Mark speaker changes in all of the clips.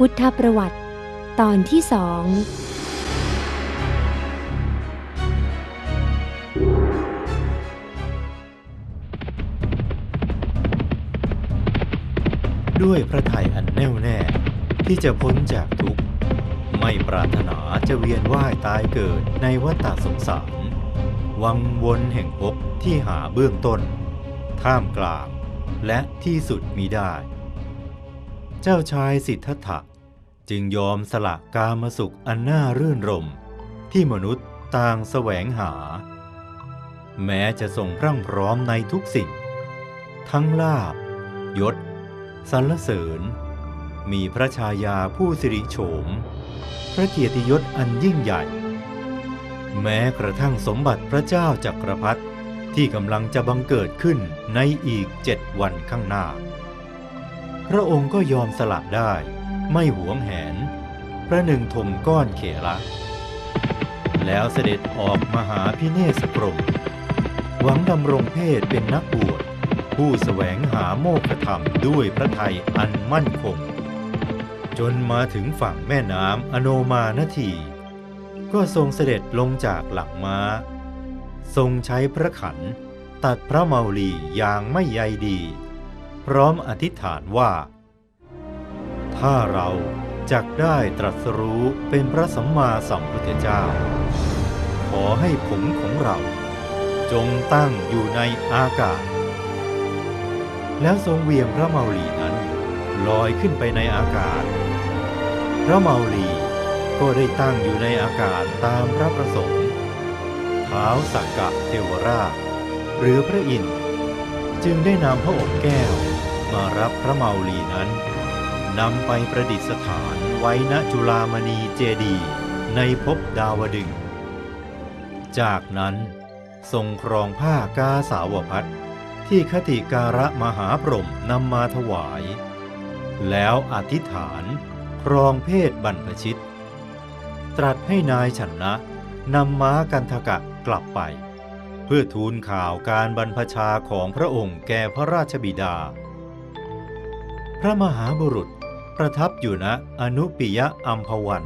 Speaker 1: พุทธประวัติ ตอนที่สอง
Speaker 2: ด้วยพระทัยอันแน่วแน่ ที่จะพ้นจากทุกข์ ไม่ปรารถนาจะเวียนว่ายตายเกิดในวัฏสงสาร วังวนแห่งภพที่หาเบื้องต้น ท่ามกลาง และที่สุดมีได้ เจ้าชายสิทธัตถะจึงยอมสละกามสุขอันน่ารื่นรม ที่มนุษย์ต่างแสวงหา แม้จะทรงพรั่งพร้อมในทุกสิ่ง ทั้งลาบ ยศสรรเสริญ มีพระชายาผู้สิริโฉม พระเกียรติยศอันยิ่งใหญ่ แม้กระทั่งสมบัติพระเจ้าจักรพรรดิที่กำลังจะบังเกิดขึ้นในอีกเจ็ดวันข้างหน้า พระองค์ก็ยอมสละได้ ไม่หวงแหนประหนึ่งถมก้อนเขละแล้วเสด็จออกมหาพิเนศกรม หวังดำรงเพศเป็นนักบวชผู้แสวงหาโมกขธรรมด้วยพระไทยอันมั่นคง จนมาถึงฝั่งแม่น้ำอโนมานาที ก็ทรงเสด็จลงจากหลังม้า ทรงใช้พระขันตัดพระเมาลีอย่างไม่ใยดี พร้อมอธิษฐานว่า ถ้าเราจักได้ตรัสรู้เป็นพระสัมมาสัมพุทธเจ้า ขอให้ผมของเราจงตั้งอยู่ในอากาศ แล้วทรงเวียงพระเมาลีนั้นลอยขึ้นไปในอากาศ พระเมาลีก็ได้ตั้งอยู่ในอากาศตามพระประสงค์เท้าสักกะเทวราช หรือพระอินทร์ จึงได้นำพระอบแก้ว มารับพระเมาลีนั้นนำไปประดิษฐานไว้ณจุลามณีเจดีในภพดาวดึง จากนั้นทรงครองผ้ากาสาวพัดที่คติการะมหาพรหมนำมาถวาย แล้วอธิษฐานครองเพศบรรพชิต ตรัสให้นายฉันนะนำม้ากันทกะกลับไป เพื่อทูลข่าวการบรรพชาของพระองค์แก่พระราชบิดา พระมหาบุรุษประทับอยู่ณอนุปิยะอัมพวัน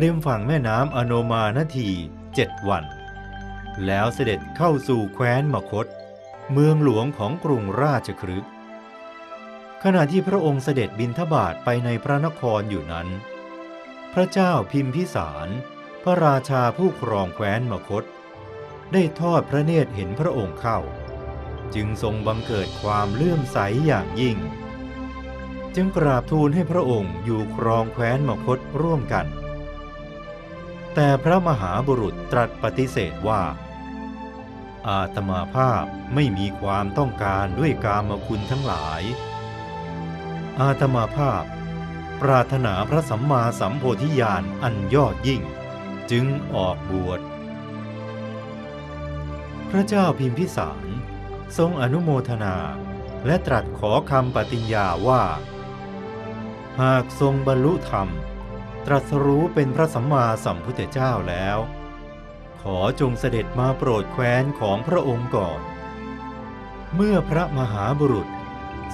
Speaker 2: ริมฝั่งแม่น้ำอโนมานาทีเจ็ดวัน แล้วเสด็จเข้าสู่แคว้นมคต เมืองหลวงของกรุงราชคฤห์ขณะที่พระองค์เสด็จบินทบาทไปในพระนครอยู่นั้น พระเจ้าพิมพิสาร พระราชาผู้ครองแคว้นมคต ได้ทอดพระเนตรเห็นพระองค์เข้า จึงทรงบังเกิดความเลื่อมใสอย่างยิ่ง จึงกราบทูลให้พระองค์อยู่ครองแคว้นมคตร่วมกัน แต่พระมหาบุรุษตรัสปฏิเสธว่า อาตมาภาพไม่มีความต้องการด้วยกามคุณทั้งหลาย อาตมาภาพปรารถนาพระสัมมาสัมโพธิญาณอันยอดยิ่ง จึงออกบวช พระเจ้าพิมพิสาร ทรงอนุโมทนาและตรัสขอคำปฏิญญาว่า หากทรงบรรลุธรรม ตรัสรู้เป็นพระสัมมาสัมพุทธเจ้าแล้ว ขอจงเสด็จมาโปรดแคว้นของพระองค์ก่อน เมื่อพระมหาบุรุษ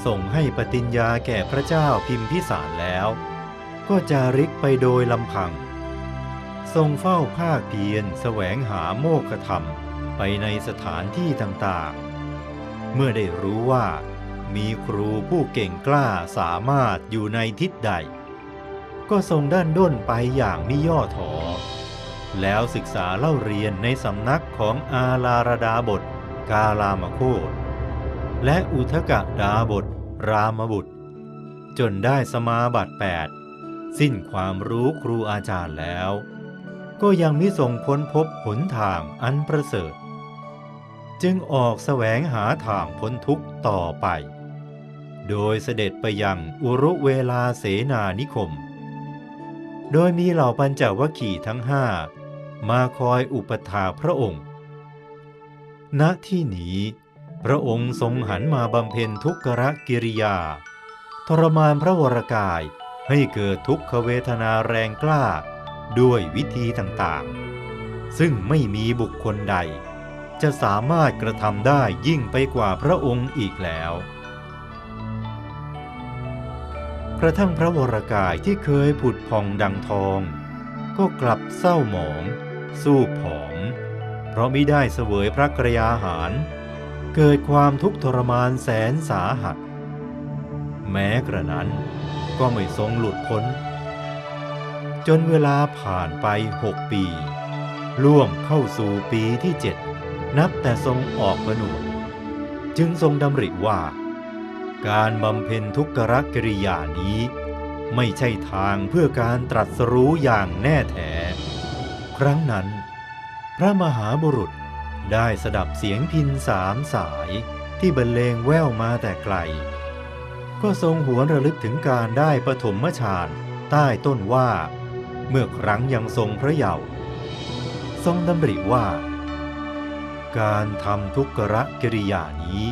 Speaker 2: ส่งให้ปฏิญญาแก่พระเจ้าพิมพิสารแล้ว ก็จาริกไปโดยลำพัง ทรงเฝ้าภาคเพียรแสวงหาโมกขธรรม ไปในสถานที่ต่างๆ เมื่อได้รู้ว่ามีครูผู้เก่งกล้าสามารถอยู่ในทิศใด ก็ทรงด้านด้นไปอย่างมิย่อถอแล้วศึกษาเล่าเรียนในสำนักของอาลารดาบทกาลามโคตและอุทกดาบทรามบุตร จนได้สมาบัติ8สิ้นความรู้ครูอาจารย์แล้ว ก็ยังมิทรงค้นพบหนทางอันประเสริฐ จึงออกแสวงหาทางพ้นทุกข์ต่อไป โดยเสด็จไปยังอุรุเวลาเสนานิคม โดยมีเหล่าปัญจวัคคีย์ทั้งห้ามาคอยอุปถาพระองค์ ณ ที่นี้ พระองค์ทรงหันมาบำเพ็ญทุกขกิริยา ทรมานพระวรกายให้เกิดทุกขเวทนาแรงกล้าด้วยวิธีต่างๆ ซึ่งไม่มีบุคคลใด จะสามารถกระทำได้ยิ่งไปกว่าพระองค์อีกแล้ว กระทั่งพระวรากายที่เคยผุดผ่องดังทอง ก็กลับเศร้าหมอง สู้ผอม เพราะไมิได้เสวยพระกรยาหาร เกิดความทุกข์ทรมานแสนสาหัส แม้กระนั้นก็ไม่ทรงหลุดพ้น จนเวลาผ่านไปหกปี ล่วงเข้าสู่ปีที่เจ็ด นับแต่ทรงออกผนวดจึงทรงดำริว่า การบำเพ็ญทุกขกิริยานี้ ไม่ใช่ทางเพื่อการตรัสรู้อย่างแน่แท้ ครั้งนั้น พระมหาบุรุษได้สดับเสียงพินสามสายที่บรรเลงแว่วมาแต่ไกล ก็ทรงหวนระลึกถึงการได้ปฐมฌานใต้ต้นว่า เมื่อครั้งยังทรงพระเยาว์ทรงดำริว่า การทำทุกขกิริยานี้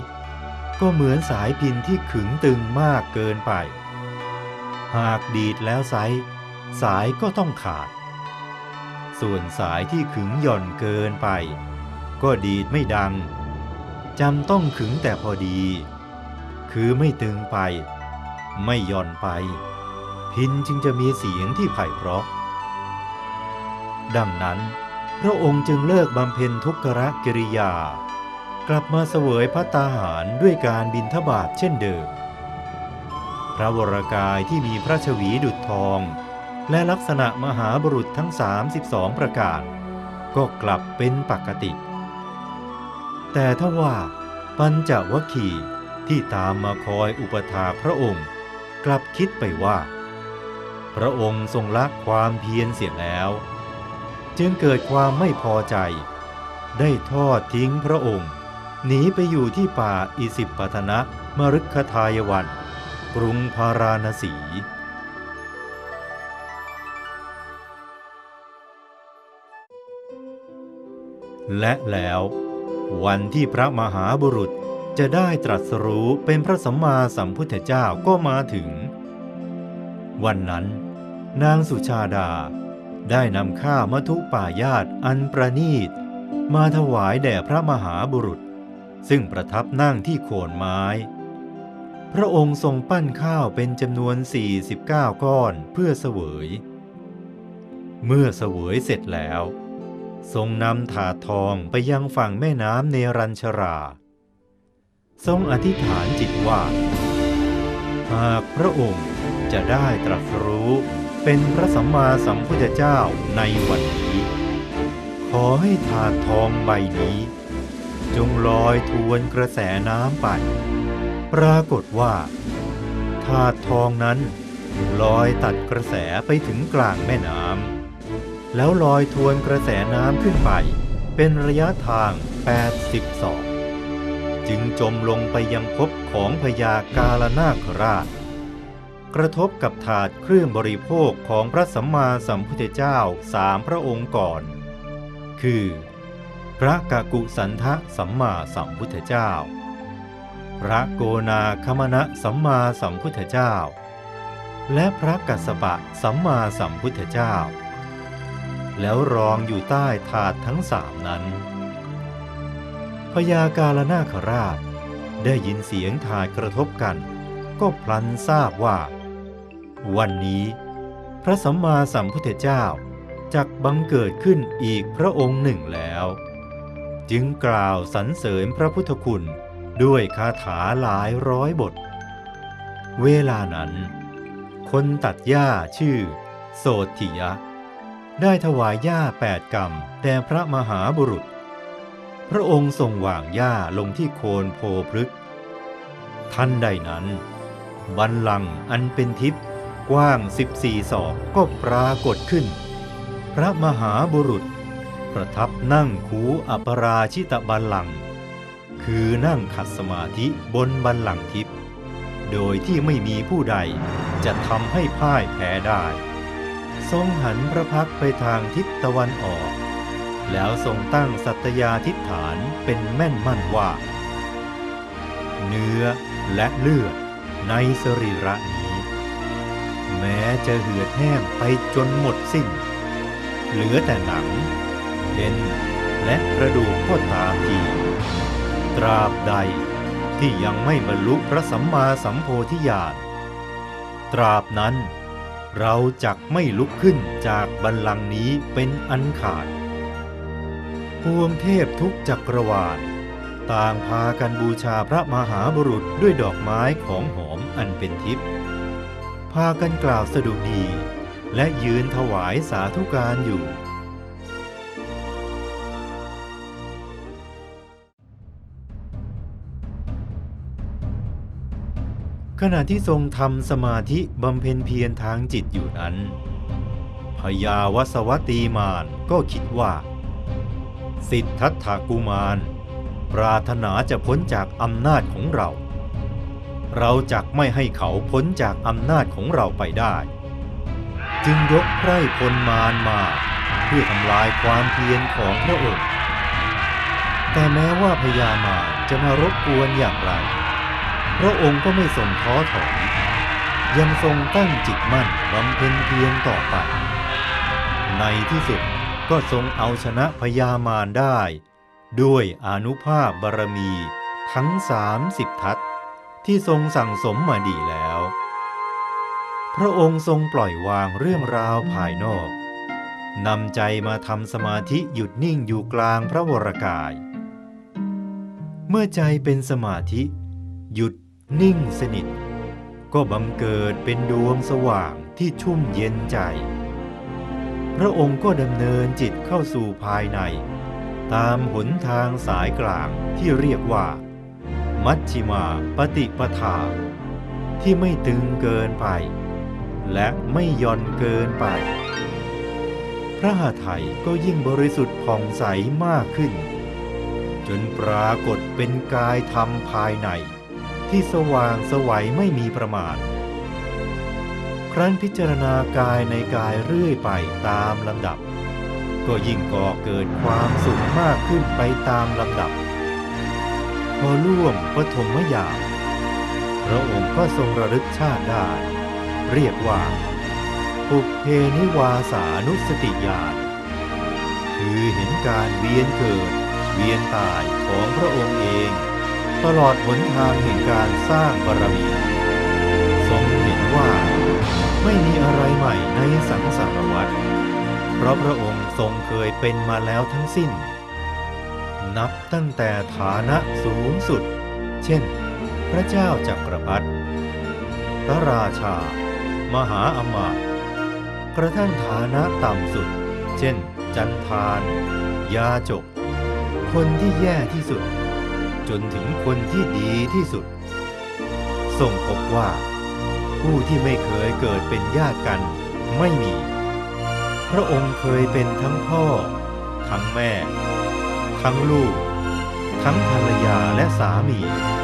Speaker 2: ก็เหมือนสายพินที่ขึงตึงมากเกินไป หากดีดแล้วไซสายก็ต้องขาด ส่วนสายที่ขึงหย่อนเกินไป ก็ดีดไม่ดังจำต้องขึงแต่พอดี คือไม่ตึงไป ไม่หย่อนไป พินจึงจะมีเสียงที่ไพเราะดังนั้น พระองค์จึงเลิกบำเพ็ญทุกขกิริยา กลับมาเสวยพระตาหารด้วยการบินทบาทเช่นเดิม พระวรากายที่มีพระชวีดุจทอง และลักษณะมหาบุรุษทั้ง 32 ประการ ก็กลับเป็นปกติ แต่ถ้าว่าปัญจวคีที่ตามมาคอยอุปถาพระองค์ กลับคิดไปว่า พระองค์ทรงละความเพียรเสียแล้ว จึงเกิดความไม่พอใจ ได้ทอดทิ้งพระองค์ หนีไปอยู่ที่ป่าอิสิปตนะมรุกขทายวัน กรุงพาราณสี และแล้ววันที่พระมหาบุรุษจะได้ตรัสรู้เป็นพระสัมมาสัมพุทธเจ้าก็มาถึง วันนั้น นางสุชาดา ได้นำข้าวมัทุป่ายาตอันประนีต มาถวายแด่พระมหาบุรุษ ซึ่งประทับนั่งที่โคนไม้ พระองค์ทรงปั้นข้าวเป็นจำนวน 49 ก้อนเพื่อเสวย เมื่อเสวยเสร็จแล้ว ทรงนำถาดทองไปยังฝั่งแม่น้ำเนรัญชรา ทรงอธิษฐานจิตว่า หากพระองค์จะได้ตรัสรู้ เป็นพระสัมมาสัมพุทธเจ้าในวันนี้ ขอให้ถาดทองใบนี้ จงลอยทวนกระแสน้ำไป ปรากฏว่า ถาดทองนั้นลอยตัดกระแสไปถึงกลางแม่น้ำแล้วลอยทวนกระแสน้ำขึ้นไป เป็นระยะทาง 80ศอกจึงจมลงไปยังภพของพญากาลนาคราช กระทบกับถาดเครื่องบริโภคของพระสัมมาสัมพุทธเจ้าสามพระองค์ก่อน คือ พระกกุสันทะสัมมาสัมพุทธเจ้า พระโกนาคมณะสัมมาสัมพุทธเจ้า และพระกัสสปะสัมมาสัมพุทธเจ้า แล้วรองอยู่ใต้ถาดทั้งสามนั้นพญากาลนาคราชได้ยินเสียงถาดกระทบกัน ก็พลันทราบว่า วันนี้ พระสัมมาสัมพุทธเจ้าจักบังเกิดขึ้นอีกพระองค์หนึ่งแล้ว จึงกล่าวสรรเสริญพระพุทธคุณด้วยคาถาหลายร้อยบท เวลานั้น คนตัดหญ้าชื่อ โสติยะ ได้ถวายหญ้าแปดกรรมแด่พระมหาบุรุษ พระองค์ทรงวางหญ้าลงที่โคนโพพฤกท่านใดนั้น บันลังอันเป็นทิพย์ กว้าง 14 ศอกก็ปรากฏขึ้น พระมหาบุรุษ ประทับนั่งคูอัปราชิตบันลังก์คือนั่งขัดสมาธิบนบันลังก์ทิพย์โดยที่ไม่มีผู้ใดจะทำให้พ่ายแพ้ได้ ทรงหันพระพักไปทางทิศตะวันออก แล้วทรงตั้งสัตยาทิฏฐานเป็นแม่นมั่นว่า เนื้อและเลือดในสรีระนี้ แม้จะเหือดแห้งไปจนหมดสิ้น เหลือแต่หนังเอ็นและกระดูกก็ตามทีตราบใดที่ยังไม่บรรลุพระสัมมาสัมโพธิญาณตราบนั้น เราจักไม่ลุกขึ้นจากบัลลังก์นี้เป็นอันขาดพวงเทพทุกจักรวาล ต่างพากันบูชาพระมหาบุรุษด้วยดอกไม้ของหอมอันเป็นทิพย์ พากันกล่าวสดุดี และยืนถวายสาธุการอยู่ ขณะที่ทรงทำสมาธิบำเพ็ญเพียรทางจิตอยู่นั้นพญาวสวัตตีมานก็คิดว่า สิทธัตถกุมาร ปรารถนาจะพ้นจากอำนาจของเรา เราจักไม่ให้เขาพ้นจากอำนาจของเราไปได้ จึงยกไพร่พลมารมา เพื่อทำลายความเพียรของพระองค์ แต่แม้ว่าพญามารจะมารบกวนอย่างไร พระองค์ก็ไม่ทรงท้อถอยยังทรงตั้งจิตมั่นบำเพ็ญเพียรต่อไป ในที่สุดก็ทรงเอาชนะพญามารได้ ด้วยอนุภาพบารมีทั้งสามสิบทัศ ที่ทรงสั่งสมมาดีแล้ว พระองค์ทรงปล่อยวางเรื่องราวภายนอกนำใจมาทำสมาธิหยุดนิ่งอยู่กลางพระวรกาย เมื่อใจเป็นสมาธิ หยุดนิ่งสนิท ก็บังเกิดเป็นดวงสว่างที่ชุ่มเย็นใจ พระองค์ก็ดำเนินจิตเข้าสู่ภายใน ตามหนทางสายกลางที่เรียกว่า มัชชิมาปฏิปทา ที่ไม่ตึงเกินไป และไม่ย่อนเกินไป พระหาไทยก็ยิ่งบริสุทธิ์ผ่องใสมากขึ้น จนปรากฏเป็นกายธรรมภายใน ที่สว่างสวัยไม่มีประมาณครั้นพิจารณากายในกายเรื่อยไปตามลำดับ ก็ยิ่งก่อเกิดความสุขมากขึ้นไปตามลำดับ พอล่วงปฐมยามพระองค์ก็ทรงระลึกชาติได้ เรียกว่าปุเพนิวาสานุสติญาณคือเห็นการเวียนเกิด เวียนตายของพระองค์เอง ตลอดหนทางแห่งการสร้างบารมีทรงเห็นว่าไม่มีอะไรใหม่ในสังสารวัฏเพราะพระองค์ทรงเคยเป็นมาแล้วทั้งสิ้น นับตั้งแต่ฐานะสูงสุด เช่น พระเจ้าจักรพรรดิพระราชา มหาอมาตย์กระทั่งฐานะต่ำสุด เช่น จันทาน ยาจก คนที่แย่ที่สุด จนถึงคนที่ดีที่สุดทรงพบว่า ผู้ที่ไม่เคยเกิดเป็นญาติกันไม่มี พระองค์เคยเป็นทั้งพ่อ ทั้งแม่ ทั้งลูก ทั้งภรรยาและสามี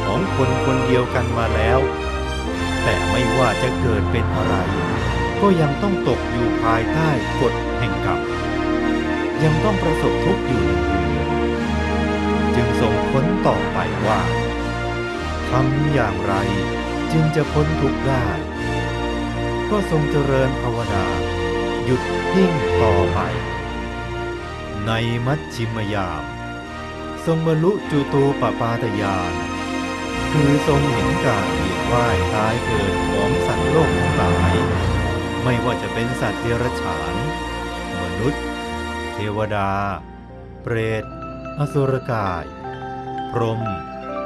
Speaker 2: ของคนคนเดียวกันมาแล้ว แต่ไม่ว่าจะเกิดเป็นอะไร ก็ยังต้องตกอยู่ภายใต้กฎแห่งกรรมยังต้องประสบทุกข์อยู่หนึ่งเดือนจึงทรงค้นต่อไปว่าทำอย่างไรจึงจะพ้นทุกข์ได้ ก็ทรงเจริญภาวนา หยุดนิ่งต่อไป ในมัชชิมยาม ทรงบรรลุจุตูปปาตยาน คือทรงเห็นการเวียนว่ายตายเกิดของสัตว์โลกทั้งหลาย ไม่ว่าจะเป็นสัตว์เดรัจฉาน มนุษย์ เทวดา เปรต อสุรกาย พรหม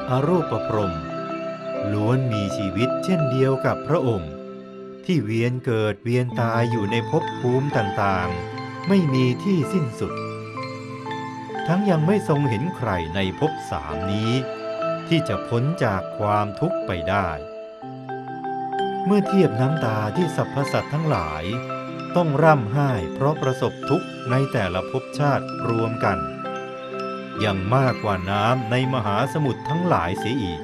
Speaker 2: อรูปพรหมล้วนมีชีวิตเช่นเดียวกับพระองค์ ที่เวียนเกิดเวียนตายอยู่ในภพภูมิต่างๆ ไม่มีที่สิ้นสุด ทั้งยังไม่ทรงเห็นใครในภพสามนี้ ที่จะพ้นจากความทุกข์ไปได้ เมื่อเทียบน้ำตาที่สรรพสัตว์ทั้งหลาย ต้องร่ำไห้เพราะประสบทุกข์ในแต่ละภพชาติรวมกัน ยังมากกว่าน้ำในมหาสมุทรทั้งหลายเสียอีก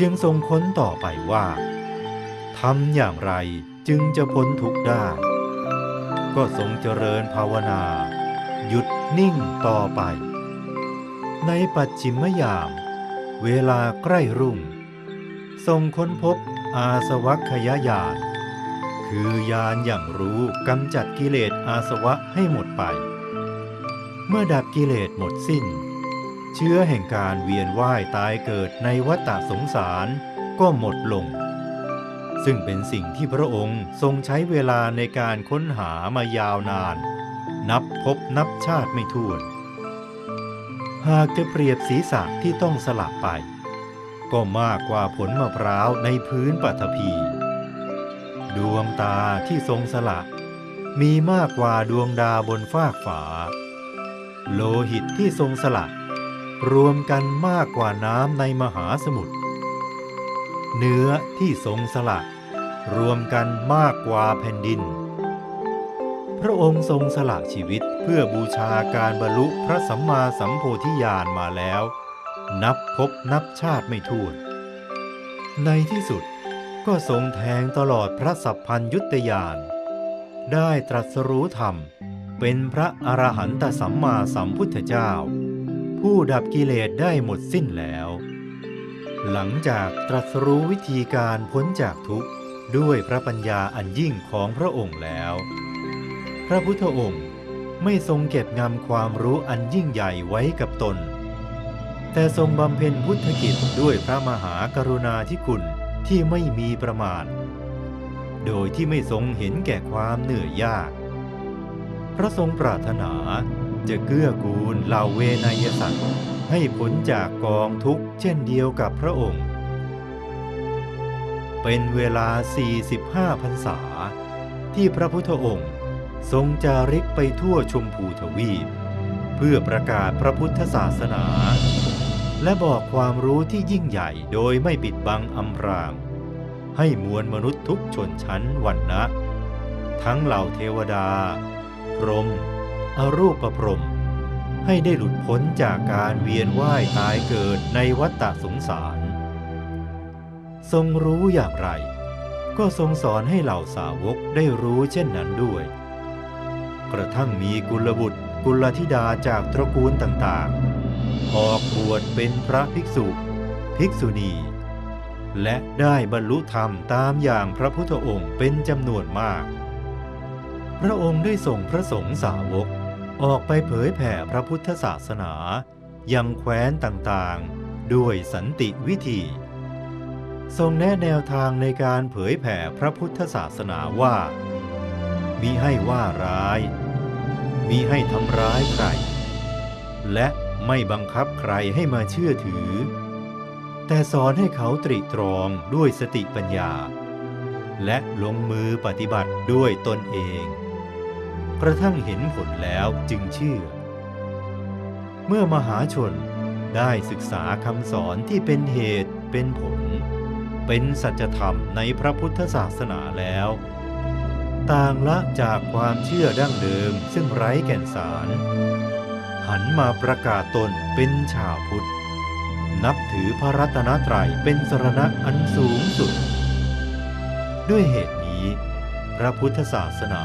Speaker 2: จึงทรงค้นต่อไปว่าทำอย่างไรจึงจะพ้นทุกข์ได้ ก็ทรงเจริญภาวนา หยุดนิ่งต่อไป ในปัจฉิมยาม เวลาใกล้รุ่ง ทรงค้นพบอาสวัคยายาน คือยานอย่างรู้กำจัดกิเลสอาสวะให้หมดไป เมื่อดับกิเลสหมดสิ้น เชื้อแห่งการเวียนว่ายตายเกิดในวัฏสงสารก็หมดลง ซึ่งเป็นสิ่งที่พระองค์ทรงใช้เวลาในการค้นหามายาวนาน นับพบนับชาติไม่ถ้วน หากจะเปรียบศีรษะที่ต้องสลับไป ก็มากกว่าผลมะพร้าวในพื้นปัทภีดวงตาที่ทรงสละมีมากกว่าดวงดาวบนฟากฝา โลหิตที่ทรงสละรวมกันมากกว่าน้ำในมหาสมุทรเนื้อที่ทรงสละรวมกันมากกว่าแผ่นดิน พระองค์ทรงสละชีวิตเพื่อบูชาการบรรลุพระสัมมาสัมโพธิญาณมาแล้ว นับพบนับชาติไม่ถ้วน ในที่สุดก็ทรงแทงตลอดพระสัพพัญยุตยานได้ตรัสรู้ธรรม เป็นพระอรหันตสัมมาสัมพุทธเจ้า ผู้ดับกิเลสได้หมดสิ้นแล้ว หลังจากตรัสรู้วิธีการพ้นจากทุกข์ด้วยพระปัญญาอันยิ่งของพระองค์แล้ว พระพุทธองค์ไม่ทรงเก็บงำความรู้อันยิ่งใหญ่ไว้กับตน แต่ทรงบำเพ็ญพุทธกิจด้วยพระมหากรุณาธิคุณที่ไม่มีประมาณ โดยที่ไม่ทรงเห็นแก่ความเหนื่อยยาก พระทรงปรารถนาจะเกื้อกูลเหล่าเวนยสัตว์ให้พ้นจากกองทุกข์เช่นเดียวกับพระองค์ เป็นเวลา 45พรรษาที่พระพุทธองค์ ทรงจาริกไปทั่วชมพูทวีป เพื่อประกาศพระพุทธศาสนา และบอกความรู้ที่ยิ่งใหญ่โดยไม่ปิดบังอำพราง ให้มวลมนุษย์ทุกชนชั้นวันนะ ทั้งเหล่าเทวดา พรหมอรูปประพรหมให้ได้หลุดพ้นจากการเวียนว่ายตายเกิดในวัฏฏะสงสาร ทรงรู้อย่างไร ก็ทรงสอนให้เหล่าสาวกได้รู้เช่นนั้นด้วย กระทั่งมีกุลบุตรกุลธิดาจากตระกูลต่างๆ ออกบวชเป็นพระภิกษุ ภิกษุณี และได้บรรลุธรรมตามอย่างพระพุทธองค์เป็นจำนวนมาก พระองค์ได้ส่งพระสงฆ์สาวกออกไปเผยแผ่พระพุทธศาสนา ยังแคว้นต่างๆ ด้วยสันติวิธี ทรงแนะแนวทางในการเผยแผ่พระพุทธศาสนาว่า มิให้ว่าร้าย มิให้ทำร้ายใคร และไม่บังคับใครให้มาเชื่อถือ แต่สอนให้เขาตรีตรองด้วยสติปัญญา และลงมือปฏิบัติด้วยตนเอง กระทั่งเห็นผลแล้วจึงเชื่อ เมื่อมหาชนได้ศึกษาคำสอนที่เป็นเหตุเป็นผล เป็นสัจธรรมในพระพุทธศาสนาแล้ว ต่างละจากความเชื่อดั้งเดิมซึ่งไร้แก่นสาร หันมาประกาศตนเป็นชาวพุทธ นับถือพระรัตนตรัยเป็นสรณะอันสูงสุด ด้วยเหตุนี้ พระพุทธศาสนา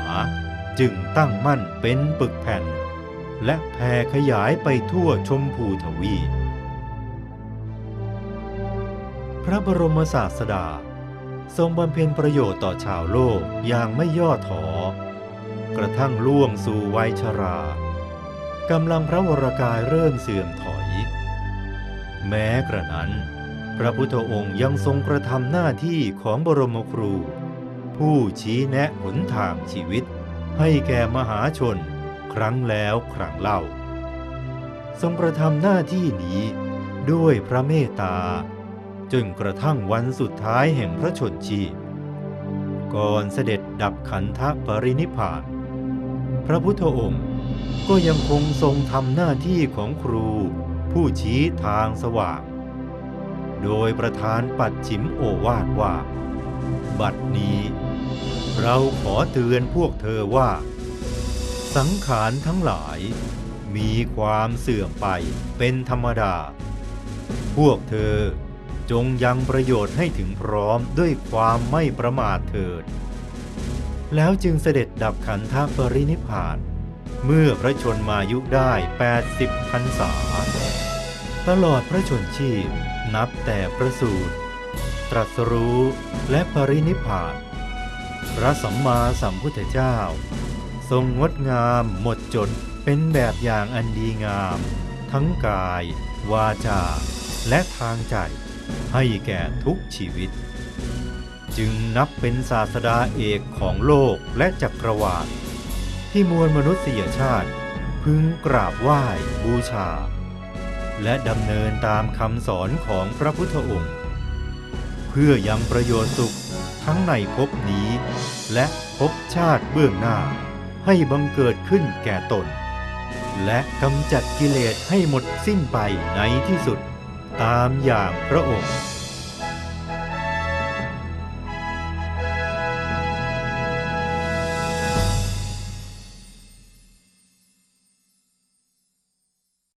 Speaker 2: จึงตั้งมั่นเป็นปึกแผ่น และแผ่ขยายไปทั่วชมพูทวีปพระบรมศาสดา ทรงบำเพ็ญประโยชน์ต่อชาวโลกอย่างไม่ย่อท้อกระทั่งล่วงสู่วัยชรากำลังพระวรากายเริ่มเสื่อมถอย แม้กระนั้น พระพุทธองค์ยังทรงกระทำหน้าที่ของบรมครู ผู้ชี้แนะหนทางชีวิต ให้แก่มหาชน ครั้งแล้วครั้งเล่า ทรงกระทำหน้าที่นี้ด้วยพระเมตตา จนกระทั่งวันสุดท้ายแห่งพระชนชีพ ก่อนเสด็จดับขันธปรินิพพานพระพุทธองค์ก็ยังคงทรงทำหน้าที่ของครู ผู้ชี้ทางสว่าง โดยประธานปัดฉิมโอวาทว่า บัดนี้ เราขอเตือนพวกเธอว่า สังขารทั้งหลายมีความเสื่อมไปเป็นธรรมดา พวกเธอ จงยังประโยชน์ให้ถึงพร้อมด้วยความไม่ประมาทเถิด แล้วจึงเสด็จดับขันธปรินิพพานเมื่อพระชนมายุได้ 80พรรษา ตลอดพระชนชีพนับแต่ประสูติตรัสรู้และปรินิพพานพระสัมมาสัมพุทธเจ้า ทรงงดงามหมดจดเป็นแบบอย่างอันดีงาม ทั้งกาย วาจา และทางใจ ให้แก่ทุกชีวิต จึงนับเป็นศาสดาเอกของโลกและจักรวาลที่มวลมนุษยชาติ พึงกราบไหว้บูชา และดำเนินตามคำสอนของพระพุทธองค์ เพื่อยังประโยชน์สุขทั้งในภพนี้ และภพชาติเบื้องหน้า ให้บังเกิดขึ้นแก่ตน และกำจัดกิเลสให้หมดสิ้นไปในที่สุด ตามอย่างพระองค์